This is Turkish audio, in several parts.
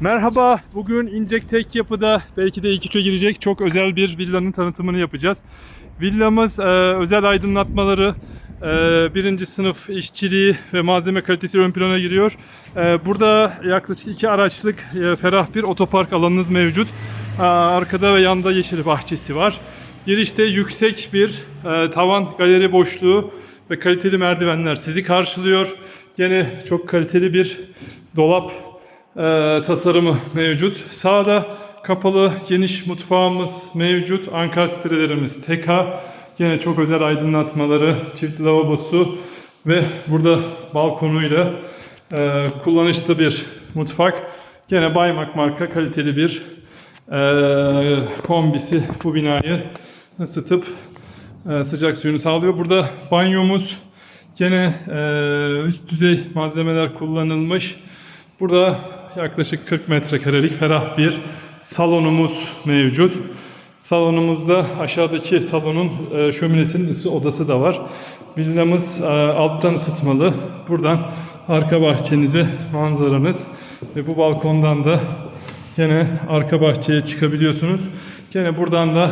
Merhaba, bugün İncek Tek Yapı'da belki de ilk üçe girecek çok özel bir villanın tanıtımını yapacağız. Villamız e, özel aydınlatmaları, e, birinci sınıf işçiliği ve malzeme kalitesi ön plana giriyor. E, burada yaklaşık iki araçlık e, ferah bir otopark alanınız mevcut. E, arkada ve yanda yeşil bahçesi var. Girişte yüksek bir e, tavan galeri boşluğu ve kaliteli merdivenler sizi karşılıyor. Gene çok kaliteli bir dolap e, tasarımı mevcut. Sağda kapalı geniş mutfağımız mevcut. Ankastrelerimiz teka. Yine çok özel aydınlatmaları, çift lavabosu ve burada balkonuyla e, kullanışlı bir mutfak. Gene Baymak marka kaliteli bir e, kombisi bu binayı ısıtıp e, sıcak suyunu sağlıyor. Burada banyomuz gene e, üst düzey malzemeler kullanılmış. Burada yaklaşık 40 metrekarelik ferah bir salonumuz mevcut. Salonumuzda aşağıdaki salonun e, şöminesinin ısı odası da var. Villamız e, alttan ısıtmalı. Buradan arka bahçenize manzaranız ve bu balkondan da Gene arka bahçeye çıkabiliyorsunuz. Gene buradan da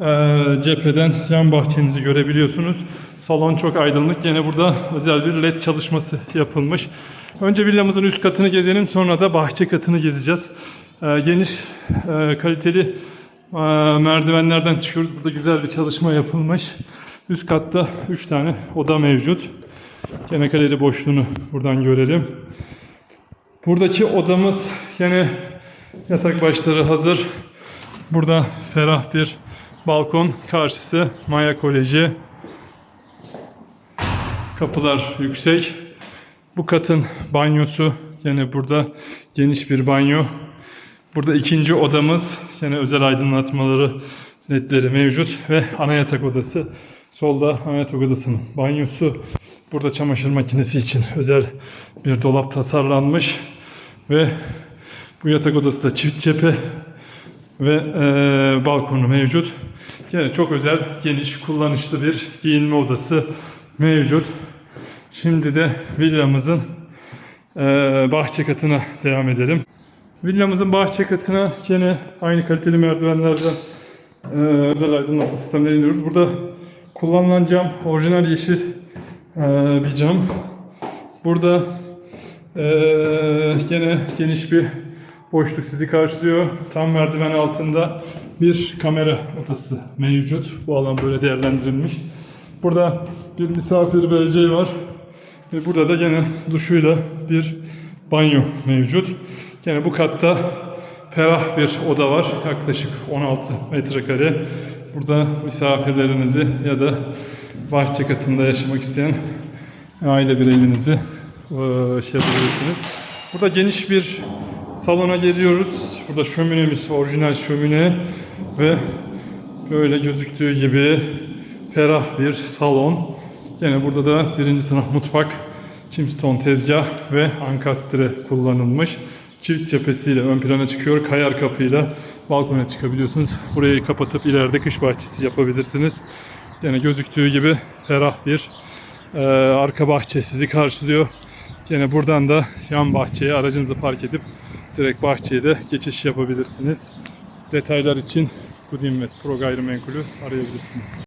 e, cepheden yan bahçenizi görebiliyorsunuz. Salon çok aydınlık. Gene burada özel bir led çalışması yapılmış. Önce villamızın üst katını gezelim sonra da bahçe katını gezeceğiz. E, geniş e, kaliteli e, merdivenlerden çıkıyoruz. Burada güzel bir çalışma yapılmış. Üst katta 3 tane oda mevcut. Gene galeri boşluğunu buradan görelim. Buradaki odamız yine yatak başları hazır. Burada ferah bir balkon karşısı Maya Koleji. Kapılar yüksek. Bu katın banyosu yine burada geniş bir banyo. Burada ikinci odamız yine özel aydınlatmaları ledleri mevcut ve ana yatak odası. Solda ana yatak odasının banyosu. Burada çamaşır makinesi için özel bir dolap tasarlanmış ve bu yatak odası da çift cephe ve e, balkonu mevcut. Yani çok özel, geniş, kullanışlı bir giyinme odası mevcut. Şimdi de villamızın e, bahçe katına devam edelim. Villamızın bahçe katına yine aynı kaliteli merdivenlerden e, özel aydınlatma sistemleri iniyoruz. Burada kullanılan cam orijinal yeşil e, bir cam. Burada e, yine geniş bir boşluk sizi karşılıyor. Tam merdiven altında bir kamera odası mevcut. Bu alan böyle değerlendirilmiş. Burada bir misafir beleceği var. Ve burada da gene duşuyla bir banyo mevcut. Gene bu katta ferah bir oda var. Yaklaşık 16 metrekare. Burada misafirlerinizi ya da bahçe katında yaşamak isteyen aile bireyinizi şey yapabilirsiniz. Burada geniş bir salona geliyoruz. Burada şöminemiz, orijinal şömine ve böyle gözüktüğü gibi ferah bir salon. Yine burada da birinci sınıf mutfak, çimston tezgah ve ankastre kullanılmış. Çift cephesiyle ön plana çıkıyor. Kayar kapıyla balkona çıkabiliyorsunuz. Burayı kapatıp ileride kış bahçesi yapabilirsiniz. Yine gözüktüğü gibi ferah bir e, arka bahçe sizi karşılıyor. Yine buradan da yan bahçeye aracınızı park edip direkt de geçiş yapabilirsiniz. Detaylar için Good Invest Pro Gayrimenkul'ü arayabilirsiniz.